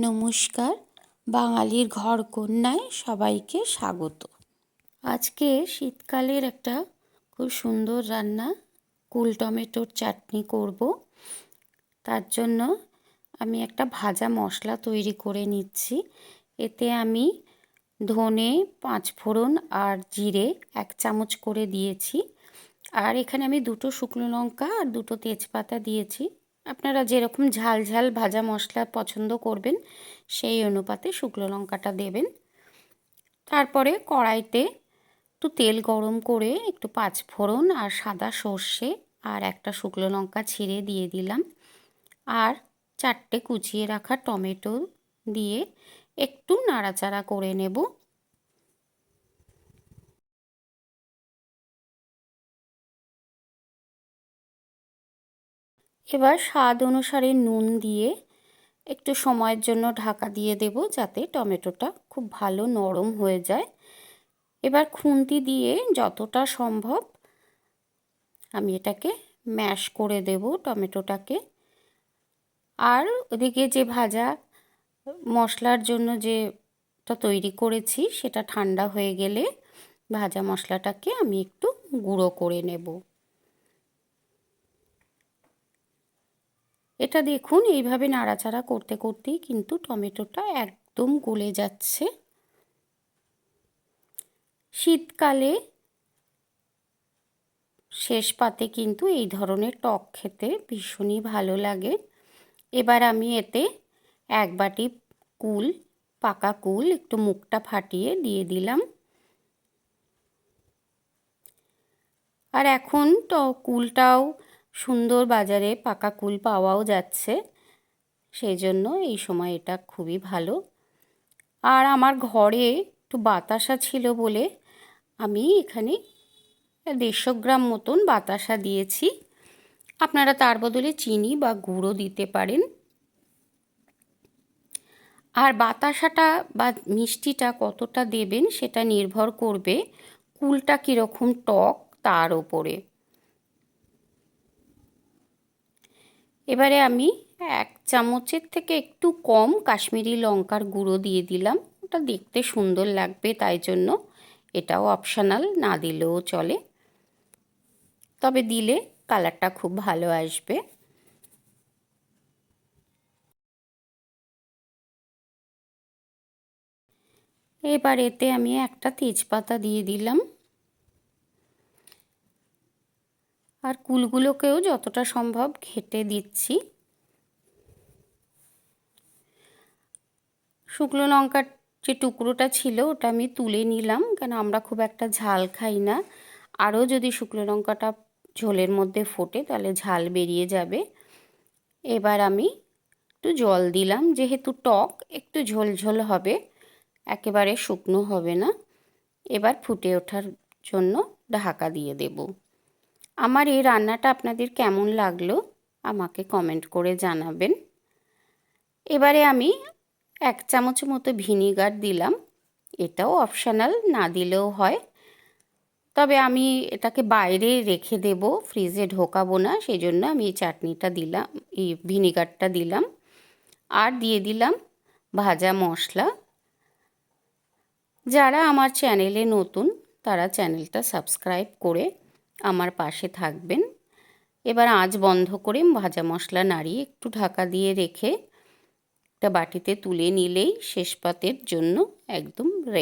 নমস্কার। বাঙালির ঘর কন্যায় সবাইকে স্বাগত। আজকে শীতকালের একটা খুব সুন্দর রান্না, কুল টমেটোর চাটনি করব। তার জন্য আমি একটা ভাজা মশলা তৈরি করে নিচ্ছি। এতে আমি ধনে, পাঁচ ফোড়ন আর জিরে এক চামচ করে দিয়েছি। আর এখানে আমি দুটো শুকনো লঙ্কা আর দুটো তেজপাতা দিয়েছি। আপনারা যেরকম ঝাল ঝাল ভাজা মশলা পছন্দ করবেন, সেই অনুপাতে শুকনো লঙ্কাটা দেবেন। তারপরে কড়াইতে একটু তেল গরম করে একটু পাঁচ ফোড়ন আর সাদা সর্ষে আর একটা শুকনো লঙ্কা ছিঁড়ে দিয়ে দিলাম। আর চারটে কুচিয়ে রাখা টমেটো দিয়ে একটু নাড়াচাড়া করে নেব। এবার স্বাদ অনুসারে নুন দিয়ে একটু সময়ের জন্য ঢাকা দিয়ে দেব যাতে টমেটোটা খুব ভালো নরম হয়ে যায়। এবার খুন্তি দিয়ে যতটা সম্ভব আমি এটাকে ম্যাশ করে দেব টমেটোটাকে। আর ওদিকে যে ভাজা মশলার জন্য যেটা তৈরি করেছি সেটা ঠান্ডা হয়ে গেলে ভাজা মশলাটাকে আমি একটু গুঁড়ো করে নেব। এটা দেখুন, এইভাবে নাড়াচাড়া করতে করতেই কিন্তু টমেটোটা একদম গলে যাচ্ছে। শীতকালে শেষ পাতে কিন্তু এই ধরনের টক খেতে ভীষণই ভালো লাগে। এবার আমি এতে এক বাটি কুল, পাকা কুল, একটু মুখটা ফাটিয়ে দিয়ে দিলাম। আর এখন তো কুলটাও সুন্দর বাজারে পাকা কুল পাওয়াও যাচ্ছে। সেই জন্য এই সময় এটা খুবই ভালো। আর আমার ঘরে একটু বাতাসা ছিল বলে আমি এখানে দেড়শো গ্রাম মতন বাতাসা দিয়েছি। আপনারা তার বদলে চিনি বা গুঁড়ো দিতে পারেন। আর বাতাসাটা বা মিষ্টিটা কতটা দেবেন সেটা নির্ভর করবে কুলটা কীরকম টক তার ওপরে। এবারে আমি এক চামচের থেকে একটু কম কাশ্মীরি লঙ্কার গুঁড়ো দিয়ে দিলাম। ওটা দেখতে সুন্দর লাগবে তাই জন্য। এটাও অপশানাল না দিলেও চলে। তবে দিলে কালারটা খুব ভালো আসবে। এবার এতে আমি একটা তেজপাতা দিয়ে দিলাম। আর কুলগুলোকেও যতটা সম্ভব ঘেটে দিচ্ছি। শুকনো লঙ্কার যে টুকরোটা ছিল, ওটা আমি তুলে নিলাম, কেন আমরা খুব একটা ঝাল খাই না। আরও যদি শুকনো লঙ্কাটা ঝোলের মধ্যে ফোটে, তাহলে ঝাল বেরিয়ে যাবে। এবার আমি একটু জল দিলাম, যেহেতু টক, একটু ঝোল ঝোল হবে, একেবারে শুকনো হবে না। এবার ফুটে ওঠার জন্য ঢাকা দিয়ে দেবো। আমার এই রান্নাটা আপনাদের কেমন লাগল আমাকে কমেন্ট করে জানাবেন। এবারে আমি এক চামচ মতো ভিনিগার দিলাম, এটাও অপশানাল না দিলেও হয়। তবে আমি এটাকে বাইরে রেখে দেব, ফ্রিজে ঢোকাবো না সেই জন্য আমি এই চাটনিটা দিলাম, এই ভিনিগারটা দিলাম। আর দিয়ে দিলাম ভাজা মশলা। যারা আমার চ্যানেলে নতুন, তারা চ্যানেলটা সাবস্ক্রাইব করে আমার পাশে থাকবেন। এবার আজ বন্ধ করে ভাজা মশলা নাড়িয়ে একটু ঢাকা দিয়ে রেখে একটা বাটিতে তুলে নিলেই শেষ পাতের জন্য একদম রেডি